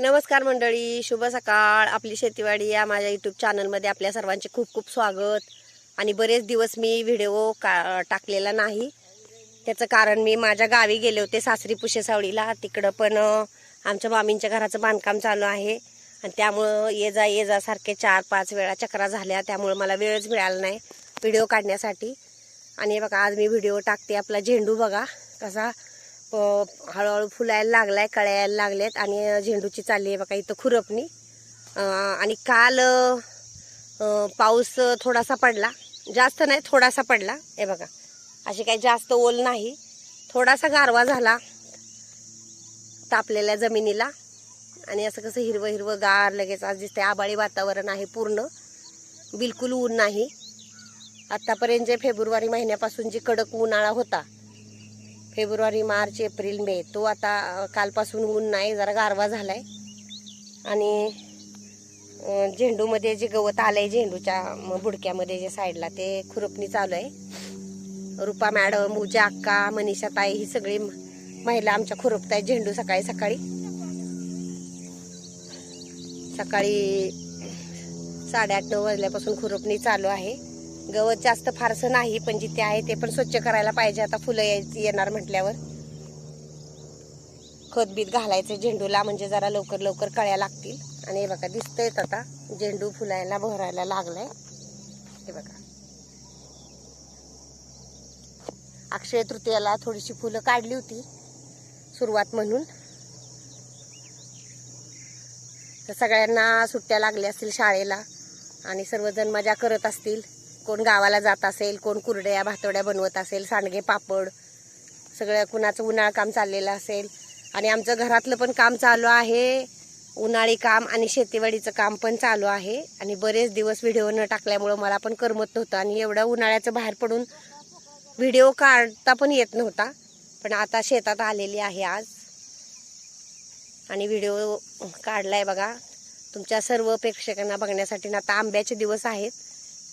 नमस्कार मंडळी शुभ सकाळ. आपली शेतीवाडी या माझ्या यूट्यूब चॅनलमध्ये आपल्या सर्वांचे खूप खूप स्वागत. आणि बरेच दिवस मी व्हिडिओ का टाकलेला नाही. त्याचं कारण मी माझ्या गावी गेले होते सासरी पुशेसावळीला. तिकडं पण आमच्या मामींच्या घराचं बांधकाम चालू आहे. आणि त्यामुळं ये जा ये जा सारखे चार पाच वेळा चक्रा झाल्या. त्यामुळं मला वेळच मिळाला नाही व्हिडिओ काढण्यासाठी. आणि बघा आज मी व्हिडिओ टाकते आपला झेंडू बघा कसा हळूहळू फुलायला लागलाय कळ्या यायला लागलेत आणि झेंडूची चालली आहे बघा इथं खुरपणी. आणि काल पाऊस थोडासा पडला. जास्त नाही थोडासा पडला. हे बघा अशी काही जास्त ओल नाही. थोडासा गारवा झाला तापलेल्या जमिनीला. आणि असं कसं हिरवं हिरवं गार लगेच आज दिसतंय. आबाळी वातावरण आहे पूर्ण. बिलकुल ऊन नाही. आत्तापर्यंत जे फेब्रुवारी महिन्यापासून जी कडक उन्हाळा होता फेब्रुवारी मार्च एप्रिल मे. तो आता कालपासून ऊन नाही जरा गारवा झाला आहे आणि झेंडूमध्ये जे गवत आलं आहे झेंडूच्या बुडक्यामध्ये जे साईडला ते खुरपणी चालू आहे. रुपा मॅडम उजा अक्का मनीषा ताई ही सगळी महिला आमच्या खुरपत आहेत झेंडू सकाळी सकाळी. सकाळी साडेआठ नऊ वाजल्यापासून खुरपणी चालू आहे. गवत जास्त फारसं नाही पण जिथे आहे ते पण स्वच्छ करायला पाहिजे. आता फुलं यायची येणार म्हटल्यावर. खत बीत घालायचं झेंडूला म्हणजे जरा लवकर लवकर कळ्या लागतील. आणि हे बघा दिसतंयत आता झेंडू फुलायला भरायला लागलाय. हे बघा. अक्षय तृतीयाला थोडीशी फुलं काढली होती सुरुवात म्हणून. तर सगळ्यांना सुट्ट्या लागल्या असतील शाळेला आणि सर्वजण मजा करत असतील. कोण गावाला जात असेल कोण कुरड्या भातोड्या बनवत असेल सांडगे पापड सगळं कुणाचं उन्हाळ काम चाललेलं असेल. आणि आमचं घरातलं पण काम चालू आहे. उन्हाळी काम आणि शेतीवाडीचं काम पण चालू आहे. आणि बरेच दिवस व्हिडिओ न टाकल्यामुळं मला पण करमत नव्हतं. आणि एवढं उन्हाळ्याचं बाहेर पडून व्हिडिओ काढता पण येत नव्हता. पण आता शेतात आलेली आहे आज. आणि व्हिडिओ काढला आहे बघा. तुमच्या सर्व प्रेक्षकांना बघण्यासाठी ना आता आंब्याचे दिवस आहेत.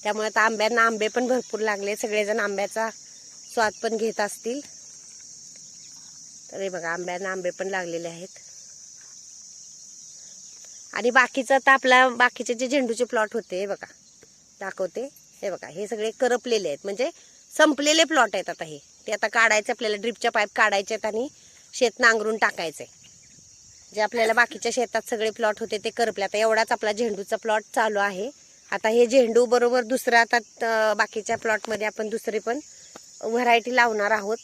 त्यामुळे आता आंब्यांना आंबे पण भरपूर लागले. सगळेजण आंब्याचा स्वाद पण घेत असतील. तर हे बघा आंब्यांना आंबे पण लागलेले आहेत. आणि बाकीचं तर आपला बाकीचे जे झेंडूचे प्लॉट होते हे बघा दाखवते. हे बघा हे सगळे करपलेले आहेत. म्हणजे संपलेले प्लॉट आहेत आता हे. ते आता काढायचे आपल्याला ड्रिपच्या पाईप काढायचे आहेत आणि शेत नांगरून टाकायचे जे आपल्याला बाकीच्या शेतात सगळे प्लॉट होते ते करपले. आता एवढाच आपला झेंडूचा प्लॉट चालू आहे. आता हे झेंडू बरोबर दुसरं आता बाकीच्या प्लॉटमध्ये आपण दुसरी पण व्हरायटी लावणार आहोत.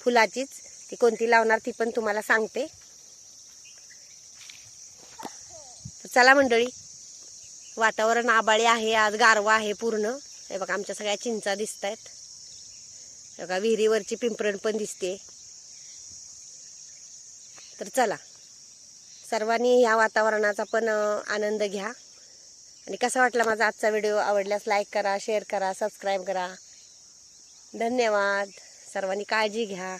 फुलाचीच. ती कोणती लावणार ती पण तुम्हाला सांगते. चला मंडळी वातावरण आबाळी आहे आज गारवा आहे पूर्ण. हे बघा आमच्या सगळ्या चिंचा दिसत आहेत बघा विहिरीवरची पिंपरण पण दिसते. तर चला सर्वांनी ह्या वातावरणाचा पण आनंद घ्या. आणि कसा वाटला माझा आजचा व्हिडिओ? आवडल्यास लाईक करा शेअर करा सबस्क्राईब करा. धन्यवाद. सर्वांनी काळजी घ्या.